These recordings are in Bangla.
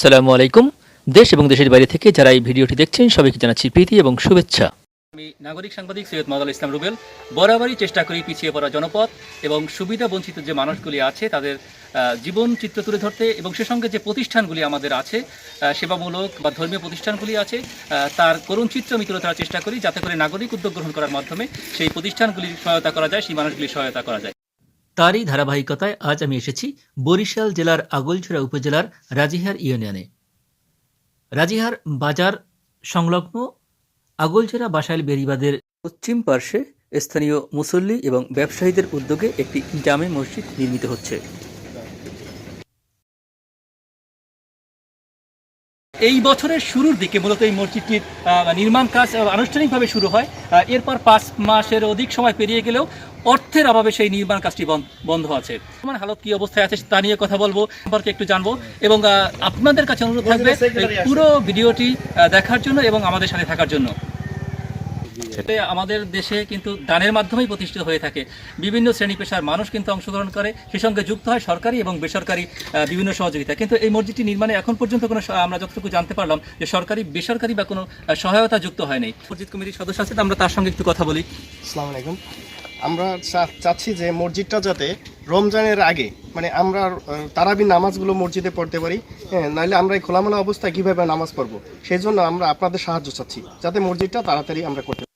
আসসালামু আলাইকুম। দেশ এবং দেশের বাইরে থেকে যারা এই ভিডিওটি দেখছেন, সবাইকে জানাচ্ছি প্রীতি এবং শুভেচ্ছা। আমি নাগরিক সাংবাদিক সৈয়দ মাদাল ইসলাম রুবেল। বরাবরই চেষ্টা করি পিছিয়ে পড়া জনপদ এবং সুবিধা বঞ্চিত যে মানুষগুলি আছে, তাদের জীবন চিত্র তুলে ধরতে এবং সে সঙ্গে যে প্রতিষ্ঠানগুলি আমাদের আছে সেবামূলক বা ধর্মীয় প্রতিষ্ঠানগুলি আছে তার করুণ চিত্র আমি তুলে চেষ্টা করি যাতে করে নাগরিক উদ্যোগ গ্রহণ করার মাধ্যমে সেই প্রতিষ্ঠানগুলির সহায়তা করা যায়, সেই মানুষগুলির সহায়তা করা যায়। তারই ধারাবাহিকতায় আজ আমি এসেছি বরিশাল জেলার আগলছড়া উপজেলার রাজিহার ইউনিয়নে। রাজিহার বাজার সংলগ্ন আগলছড়া বাসাইল বেরিবাদের পশ্চিম পার্শ্বে স্থানীয় মুসল্লি এবং ব্যবসায়ীদের উদ্যোগে একটি জামে মসজিদ নির্মিত হচ্ছে। এই বছরের শুরুর দিকে মূলত এই মসজিদটির নির্মাণ কাজ আনুষ্ঠানিকভাবে শুরু হয়। এরপর পাঁচ মাসের অধিক সময় পেরিয়ে গেলেও অর্থের অভাবে সেই নির্মাণ কাজটি বন্ধ- বন্ধ আছে। বর্তমান হালত কি অবস্থায় আছে তা নিয়ে কথা বলব সম্পর্কে একটু জানব এবং আপনাদের কাছে অনুরোধ থাকবে পুরো ভিডিওটি দেখার জন্য এবং আমাদের সাথে থাকার জন্য। আমাদের দেশে কিন্তু দানের মাধ্যমেই প্রতিষ্ঠিত হয়ে থাকে। বিভিন্ন শ্রেণি পেশার মানুষ কিন্তু অংশগ্রহণ করে সে সঙ্গে যুক্ত হয় সরকারি এবং বেসরকারি বিভিন্ন সহযোগিতা। কিন্তু এই মসজিদটি নির্মাণে এখন পর্যন্ত কোনো আমরা যতটুকু জানতে পারলাম যে সরকারি বেসরকারি বা কোনো সহায়তা যুক্ত হয়নি। মসজিদ কমিটির সদস্য আছে আমরা তার সঙ্গে একটু কথা বলি। আসসালামু আলাইকুম। আমরা চাচ্ছি যে মসজিদটা যাতে রমজানের আগে মানে আমরা তারাবি নামাজগুলো মসজিদে পড়তে পারি হ্যাঁ নাহলে আমরা এই খোলামেলা অবস্থায় কীভাবে নামাজ পড়ব সেই জন্য আমরা আপনাদের সাহায্য চাচ্ছি, যাতে মসজিদটা তাড়াতাড়ি আমরা করতে।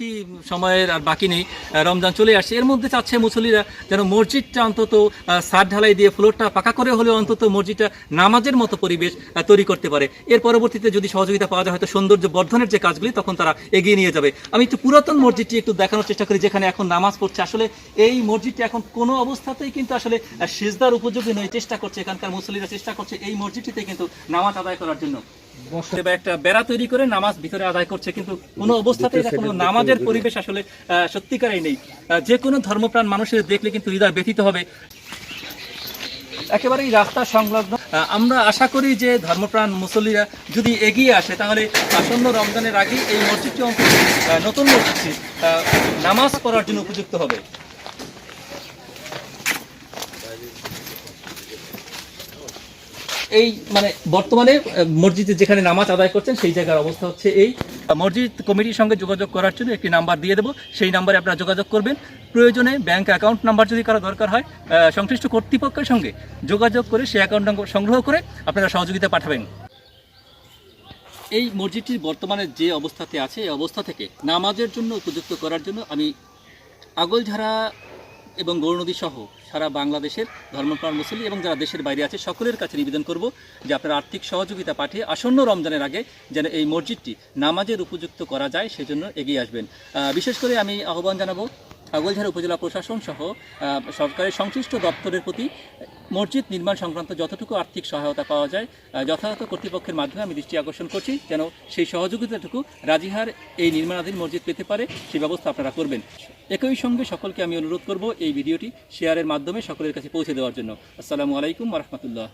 বেশি সময়ের আর বাকি নেই। রমজান চলে আসছে। এর মধ্যে চাচ্ছে মুসল্লিরা যেন মসজিদটা অন্তত সার ঢালাই দিয়ে ফ্লোরটা পাকা করে হলেও অন্তত মসজিদটা নামাজের মতো পরিবেশ তৈরি করতে পারে। এর পরবর্তীতে যদি সহযোগিতা পাওয়া যায়, হয়তো সৌন্দর্য বর্ধনের যে কাজগুলি, তখন তারা এগিয়ে নিয়ে যাবে। আমি একটু পুরাতন মসজিদটি একটু দেখানোর চেষ্টা করি, যেখানে এখন নামাজ পড়ছে। আসলে এই মসজিদটি এখন কোনো অবস্থাতেই কিন্তু আসলে সেজদার উপযোগী নয়। চেষ্টা করছে এখানকার মুসল্লিরা চেষ্টা করছে এই মসজিদটিতে কিন্তু নামাজ আদায় করার জন্য। একটা বেড়া তৈরি করে নামাজ ভিতরে আদায় করছে কিন্তু কোনো অবস্থাতে কোনো নামাজের পরিবেশ আসলে আহ, নেই। যে কোনো ধর্মপ্রাণ মানুষের দেখলে কিন্তু হৃদয় ব্যথিত হবে। একেবারে রাস্তা সংলগ্ন। আমরা আশা করি যে ধর্মপ্রাণ মুসল্লিরা যদি এগিয়ে আসে তাহলে আসন্ন রমজানের আগে এই মসজিদটি নতুন মসজিদটি আহ, নামাজ পড়ার জন্য উপযুক্ত হবে। এই মানে বর্তমানে মসজিদে যেখানে নামাজ আদায় করছেন, সেই জায়গার অবস্থা হচ্ছে এই। মসজিদ কমিটির সঙ্গে যোগাযোগ করার জন্য একটি নাম্বার দিয়ে দেবো। সেই নাম্বারে আপনারা যোগাযোগ করবেন। প্রয়োজনে ব্যাংক অ্যাকাউন্ট নাম্বার যদি কারও দরকার হয় সংশ্লিষ্ট কর্তৃপক্ষের সঙ্গে যোগাযোগ করে সেই অ্যাকাউন্ট নম্বর সংগ্রহ করে আপনারা সহযোগিতা পাঠাবেন। এই মসজিদটির বর্তমানে যে অবস্থাতে আছে, এই অবস্থা থেকে নামাজের জন্য উপযুক্ত করার জন্য আমি আগলঝাড়া এবং গৌরনদী সহ সারা বাংলাদেশের ধর্মপ্রাণ মুসলিম এবং যারা দেশের বাইরে আছে, সকলের কাছে নিবেদন করব যে আপনারা আর্থিক সহযোগিতা পাঠিয়ে আসন্ন রমজানের আগে যেন এই মসজিদটি নামাজের উপযুক্ত করা যায়, সেজন্য এগিয়ে আসবেন। বিশেষ করে আমি আহ্বান জানাব আগলঝাড়া উপজেলা প্রশাসন সহ সরকারের সংশ্লিষ্ট দপ্তরের প্রতি মসজিদ নির্মাণ সংক্রান্ত যতটুকু আর্থিক সহায়তা পাওয়া যায় যথাযথ কর্তৃপক্ষের মাধ্যমে আমি দৃষ্টি আকর্ষণ করছি যেন সেই সহযোগিতাটুকু রাজিহার এই নির্মাণাধীন মসজিদ পেতে পারে সেই ব্যবস্থা আপনারা করবেন। একই সঙ্গে সকলকে আমি অনুরোধ করব এই ভিডিওটি শেয়ারের মাধ্যমে সকলের কাছে পৌঁছে দেওয়ার জন্য। আসসালামু আলাইকুম রহমতুল্লাহ।